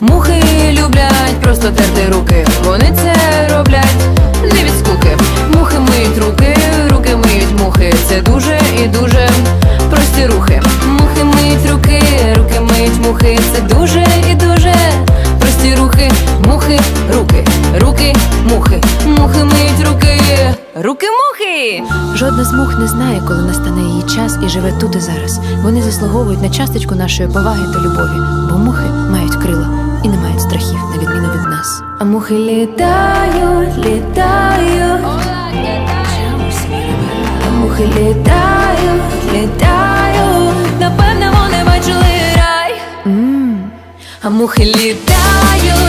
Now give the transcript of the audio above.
Мухи люблять просто терти руки. Вони це роблять не від скуки. Мухи миють руки, руки миють мухи. Це дуже і дуже прості рухи. Мухи миють руки, руки миють мухи. Це дуже і дуже прості рухи. Мухи, руки, руки, мухи. Мухи миють руки. Руки мухи. Жодна з мух не знає, коли настане її час і живе тут і зараз. Вони заслуговують на часточку нашої поваги та любові, бо мухи мають крила і не мають страхів, на відміну від нас. А мухи літають, літають. А мухи літають, літають. Напевне, вони бачили рай. А мухи літають,